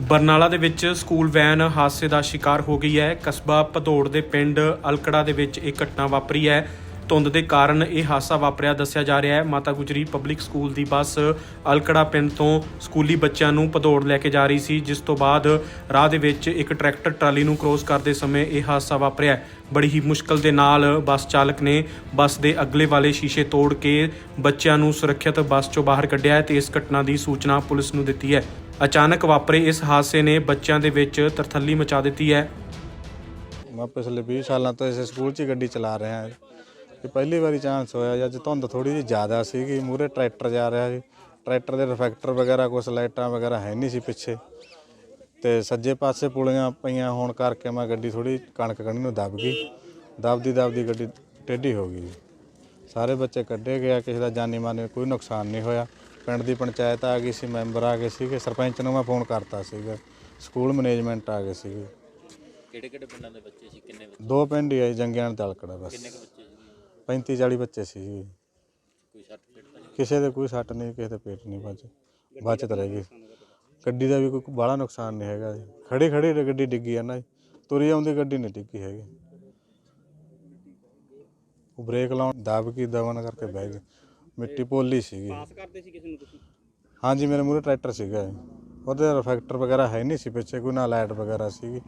ਬਰਨਾਲਾ ਦੇ ਵਿੱਚ school van ਹਾਦਸੇ ਦਾ ਸ਼ਿਕਾਰ ਹੋ ਗਈ ਹੈ। ਕਸਬਾ ਭਦੌੜ ਦੇ ਪਿੰਡ ਅਲਕੜਾ ਦੇ ਵਿੱਚ ਇਹ ਘਟਨਾ ਵਾਪਰੀ ਹੈ। ਧੁੰਦ ਦੇ ਕਾਰਨ ਇਹ ਹਾਦਸਾ ਵਾਪਰਿਆ, ਦੱਸਿਆ ਜਾ ਰਿਹਾ ਹੈ। ਮਾਤਾ ਗੁਜਰੀ ਪਬਲਿਕ ਸਕੂਲ ਦੀ ਬੱਸ ਅਲਕੜਾ ਪਿੰਡ ਤੋਂ ਸਕੂਲੀ ਬੱਚਿਆਂ ਨੂੰ ਭਦੌੜ ਲੈ ਕੇ ਜਾ ਰਹੀ ਸੀ, ਜਿਸ ਤੋਂ ਬਾਅਦ ਰਾਹ ਦੇ ਵਿੱਚ ਇੱਕ ਟਰੈਕਟਰ ਟਰਾਲੀ ਨੂੰ ਕ੍ਰੋਸ ਕਰਦੇ ਸਮੇਂ ਇਹ ਹਾਦਸਾ ਵਾਪਰਿਆ ਬੜੀ ਹੀ ਮੁਸ਼ਕਲ ਦੇ ਨਾਲ ਬੱਸ ਚਾਲਕ ਨੇ ਬੱਸ ਦੇ ਅਗਲੇ ਵਾਲੇ ਸ਼ੀਸ਼ੇ ਤੋੜ ਕੇ ਬੱਚਿਆਂ ਨੂੰ ਸੁਰੱਖਿਅਤ ਬੱਸ ਚੋਂ ਬਾਹਰ ਕੱਢਿਆ ਹੈ ਤੇ ਇਸ ਘਟਨਾ ਦੀ ਸੂਚਨਾ ਪੁਲਿਸ ਨੂੰ ਦਿੱਤੀ ਹੈ। ਅਚਾਨਕ ਵਾਪਰੇ ਇਸ ਹਾਦਸੇ ਨੇ ਬੱਚਿਆਂ ਦੇ ਵਿੱਚ ਤਰਥੱਲੀ ਮਚਾ ਦਿੱਤੀ ਹੈ। ਮੈਂ ਪਿਛਲੇ 20 ਸਾਲਾਂ ਤੋਂ ਇਸ ਸਕੂਲ 'ਚ ਹੀ ਗੱਡੀ ਚਲਾ ਰਿਹਾ ਹਾਂ ਇਹ ਪਹਿਲੀ ਵਾਰੀ ਚਾਂਸ ਹੋਇਆ ਜੀ। ਅੱਜ ਧੁੰਦ ਥੋੜੀ ਜਿਹੀ ਜ਼ਿਆਦਾ ਸੀਗੀ। ਮੂਰੇ ਟਰੈਕਟਰ ਜਾ ਰਿਹਾ ਸੀ ਟਰੈਕਟਰ ਦੇ ਰਿਫੈਕਟਰ ਵਗੈਰਾ ਕੁਛ ਲਾਈਟਾਂ ਵਗੈਰਾ ਹੈ ਨਹੀਂ ਸੀ ਪਿੱਛੇ। ਤੇ ਸੱਜੇ ਪਾਸੇ ਪੁਲੀਆਂ ਪਈਆਂ ਹੋਣ ਕਰਕੇ ਮੈਂ ਗੱਡੀ ਥੋੜੀ ਕਣਕ ਕਣੀ ਨੂੰ ਦਬ ਗਈ। ਦਬਦੀ ਦਬਦੀ ਗੱਡੀ ਟੇਢੀ ਹੋ ਗਈ ਜੀ। ਸਾਰੇ ਬੱਚੇ ਕੱਢੇ ਗਿਆ ਕਿਸੇ ਦਾ ਜਾਨੀ ਮਾਨੀ ਕੋਈ ਨੁਕਸਾਨ ਨਹੀਂ ਹੋਇਆ। ਪਿੰਡ ਦੀ ਪੰਚਾਇਤ ਆ ਗਈ ਸੀ ਮੈਂਬਰ ਆ ਗਏ ਸੀਗੇ। ਸਰਪੰਚ ਨੂੰ ਮੈਂ ਫੋਨ ਕਰਤਾ ਸੀਗਾ। ਸਕੂਲ ਮੈਨੇਜਮੈਂਟ ਆ ਗਏ ਸੀਗੇ। ਕਿਹੜੇ ਕਿਹੜੇ ਪਿੰਡਾਂ ਦੇ ਬੱਚੇ ਸੀ? ਕਿੰਨੇ ਬੱਚੇ? ਦੋ ਪਿੰਡ ਹੀ ਆਏ ਜੰਗਿਆਣ ਤੇ ਅਲਕੜਾ ਬਸ। ਕਿੰਨੇ ਕੁ ਬੱਚੇ ਸੀ 35 40 ਬੱਚੇ ਸੀ ਜੀ। ਕੋਈ ਸੱਟ ਫੇਟ ਤਾਂ ਨਹੀਂ? ਕਿਸੇ ਦੇ ਕੋਈ ਸੱਟ ਨਹੀਂ ਕਿਸੇ ਦੇ ਪੇਟ ਨਹੀਂ ਬਚ ਬਚਤ ਰਹਿ ਗਈ। ਗੱਡੀ ਦਾ ਵੀ ਕੋਈ ਬਾਹਲਾ ਨੁਕਸਾਨ ਨਹੀਂ ਹੈਗਾ ਜੀ। ਖੜੀ ਖੜੀ ਗੱਡੀ ਡਿੱਗੀ ਆ ਨਾ ਜੀ। ਤੁਰੀ ਆਉਂਦੀ ਗੱਡੀ ਨਹੀਂ ਡਿੱਗੀ ਹੈਗੀ। ਉਹ ਬ੍ਰੇਕ ਲਾਉਣ ਦਬ ਕੀ ਦਵਨ ਕਰਕੇ ਬਹਿ ਗਏ। ਮਿੱਟੀ ਪੋਲੀ ਸੀਗੀ। ਪਾਸ ਕਰਦੇ ਸੀ ਕਿਸੇ ਨੂੰ ਤੁਸੀਂ? ਹਾਂਜੀ ਮੇਰੇ ਮੂਹਰੇ ਟਰੈਕਟਰ ਸੀਗਾ। ਉਹਦੇ ਰਿਫੈਕਟਰ ਵਗੈਰਾ ਹੈ ਨਹੀਂ ਸੀ ਪਿੱਛੇ ਕੋਈ ਨਾ ਲਾਈਟ ਵਗੈਰਾ ਸੀਗੀ।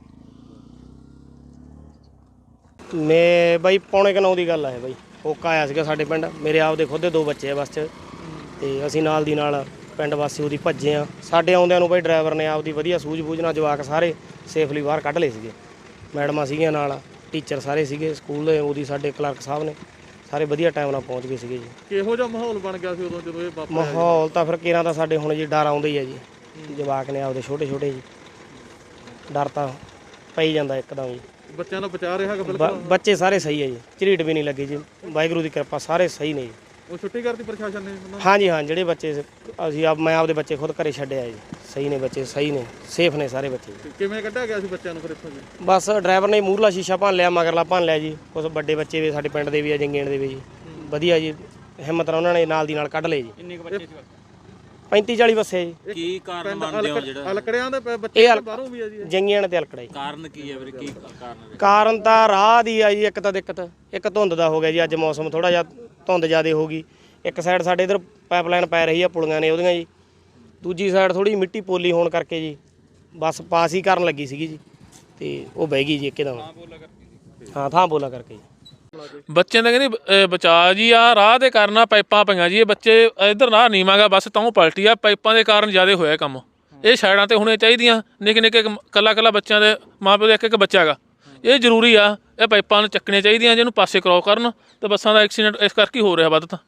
ਮੈਂ ਬਾਈ ਪੌਣੇ ਕੁ ਨੌ ਦੀ ਗੱਲ ਆ ਇਹ ਬਾਈ। ਹੋਕਾ ਆਇਆ ਸੀਗਾ ਸਾਡੇ ਪਿੰਡ। ਮੇਰੇ ਆਪ ਦੇ ਖੁਦ ਦੇ ਦੋ ਬੱਚੇ ਆ ਬੱਸ 'ਚ। ਤੇ ਅਸੀਂ ਨਾਲ ਦੀ ਨਾਲ ਪਿੰਡ ਵਾਸੀ ਉਹਦੀ ਭੱਜੇ ਆ। ਸਾਡੇ ਆਉਂਦਿਆਂ ਨੂੰ ਬਾਈ ਡਰਾਈਵਰ ਨੇ ਆਪਦੀ ਵਧੀਆ ਸੂਝ-ਬੂਝ ਨਾਲ ਜਵਾਕ ਸਾਰੇ ਸੇਫਲੀ ਬਾਹਰ ਕੱਢ ਲਏ ਸੀਗੇ। ਮੈਡਮਾਂ ਸੀਗੀਆਂ ਨਾਲ ਟੀਚਰ ਸਾਰੇ ਸੀਗੇ ਸਕੂਲ ਦੇ ਉਹਦੀ ਸਾਡੇ ਕਲਰਕ ਸਾਹਿਬ ਨੇ। ਸਾਰੇ ਵਧੀਆ ਟਾਈਮ ਨਾਲ ਪਹੁੰਚ ਗਏ ਸੀਗੇ ਜੀ। ਕਿਹੋ ਜਿਹਾ ਮਾਹੌਲ ਬਣ ਗਿਆ ਸੀ ਉਦੋਂ ਜਦੋਂ ਇਹ ਵਾਪਰਿਆ ਮਾਹੌਲ ਤਾਂ ਫਿਰ ਕਿਰਾਂ ਦਾ ਸਾਡੇ ਹੁਣ ਜੀ ਡਰ ਆਉਂਦਾ ਹੀ ਹੈ ਜੀ। ਜਵਾਕ ਨੇ ਆਪਦੇ ਛੋਟੇ ਛੋਟੇ ਜੀ। ਡਰ ਤਾਂ ਪਈ ਜਾਂਦਾ ਇੱਕਦਮ ਜੀ। ਬੱਚਿਆਂ ਨੂੰ ਬਚਾ ਰਿਹਾ ਬ- ਬਿਲਕੁਲ? ਬੱਚੇ ਸਾਰੇ ਸਹੀ ਹੈ ਜੀ। ਝਰੀਟ ਵੀ ਨਹੀਂ ਲੱਗੀ ਜੀ। ਵਾਹਿਗੁਰੂ ਦੀ ਕਿਰਪਾ ਸਾਰੇ ਸਹੀ ਨੇ ਜੀ। ਉਹ ਛੁੱਟੀ ਕਰਤੀ ਪ੍ਰਸ਼ਾਸਨ ਨੇ ਉਹਨਾਂ ਹਾਂਜੀ ਹਾਂ ਜਿਹੜੇ ਬੱਚੇ ਅਸੀਂ ਆਪ ਮੈਂ ਆਪਦੇ ਬੱਚੇ ਖੁਦ ਘਰੇ ਛੱਡਿਆ ਜੀ। ਸਹੀ ਨੇ ਬੱਚੇ ਸਹੀ ਨੇ ਸੇਫ ਨੇ ਸਾਰੇ ਬੱਚੇ। ਕਿਵੇਂ ਕੱਢਿਆ ਗਿਆ ਸੀ ਬੱਚਿਆਂ ਨੂੰ ਫਿਰ ਇੱਥੋਂ ਜੀ? ਬਸ ਡਰਾਈਵਰ ਨੇ ਮੂਰਲਾ ਸ਼ੀਸ਼ਾ ਭੰਨ ਲਿਆ ਮਗਰਲਾ ਭੰਨ ਲਿਆ ਜੀ। ਕੁਝ ਵੱਡੇ ਬੱਚੇ ਵੀ ਸਾਡੇ ਪਿੰਡ ਦੇ ਵੀ ਆ ਜੰਗੇਣ ਦੇ ਵੀ ਜੀ। ਵਧੀਆ ਜੀ ਹਿੰਮਤ ਨਾਲ ਉਹਨਾਂ ਨੇ ਨਾਲ ਦੀ ਨਾਲ ਕੱਢ ਲਏ ਜੀ। ਕਿੰਨੇ ਬੱਚੇ ਸੀ? 35 40 ਬੱਸੇ ਜੀ। ਕੀ ਕਾਰਨ ਮੰਨਦੇ ਹੋ ਜਿਹੜਾ? ਅਲਕੜਿਆਂ ਦੇ ਬੱਚੇ ਇਹ ਬਾਹਰੋਂ ਵੀ ਆ ਜੀ। ਜੰਗੀਆਂ ਤੇ ਅਲਕੜਾ ਜੀ ਕਾਰਨ ਕੀ ਹੈ ਵੀਰੇ? ਕੀ ਕਾਰਨ ਹੈ? ਕਾਰਨ ਤਾਂ ਰਾਹ ਦੀ ਆ ਜੀ ਇੱਕ ਤਾਂ ਦਿੱਕਤ। ਇੱਕ ਧੁੰਦ ਦਾ ਹੋ ਗਿਆ ਜੀ ਅੱਜ ਮੌਸਮ ਥੋੜਾ ਜਿਹਾ ਧੁੰਦ ਜ਼ਿਆਦੇ ਹੋ ਗਈ। ਇੱਕ ਸਾਈਡ ਸਾਡੇ ਇਧਰ ਪਾਈਪਲਾਈਨ ਪੈ ਰਹੀ ਆ ਪੁਲੀਆਂ ਨੇ ਉਹਦੀਆਂ ਜੀ। ਦੂਜੀ ਸਾਈਡ ਥੋੜੀ ਮਿੱਟੀ ਪੋਲੀ ਹੋਣ ਕਰਕੇ ਜੀ ਬਸ ਪਾਸ ਹੀ ਕਰਨ ਲੱਗੀ ਸੀਗੀ ਜੀ ਤੇ ਉਹ ਬਹਿ ਗਈ ਜੀ ਇੱਕਦਮ ਹਾਂ ਥਾਂ ਬੋਲਾ ਕਰਕੇ ਜੀ। ਬੱਚਿਆਂ ਦਾ ਕਹਿੰਦੇ ਬਚਾਅ ਜੀ ਆ ਰਾਹ ਦੇ ਕਾਰਨ ਆ ਪਾਈਪਾਂ ਪਈਆਂ ਜੀ ਇਹ ਬੱਚੇ ਇਧਰ ਨਾ ਨੀਵਾਂਗਾ ਬਸ ਤਾਂ ਪਲਟੀ ਆ ਪਾਈਪਾਂ ਦੇ ਕਾਰਨ ਜ਼ਿਆਦਾ ਹੋਇਆ ਕੰਮ। ਇਹ ਸਾਈਡਾਂ ਤੇ ਹੋਣੇ ਚਾਹੀਦੀਆਂ ਨਿੱਕੇ ਨਿੱਕੇ ਕੱਲਾ ਕੱਲਾ ਬੱਚਿਆਂ ਦੇ ਮਾਪਿਓ ਦਾ ਇੱਕ ਇੱਕ ਬੱਚਾ ਹੈਗਾ ਇਹ ਜ਼ਰੂਰੀ ਆ ਇਹ ਪਾਈਪਾਂ ਨੂੰ ਚੱਕਣੀਆਂ ਚਾਹੀਦੀਆਂ ਜਿਹਨੂੰ ਪਾਸੇ ਕਰਾਓ ਕਰਨ ਤੇ ਬੱਸਾਂ ਦਾ ਐਕਸੀਡੈਂਟ ਇਸ ਕਰਕੇ ਹੀ ਹੋ ਰਿਹਾ ਵੱਧ ਤਾਂ।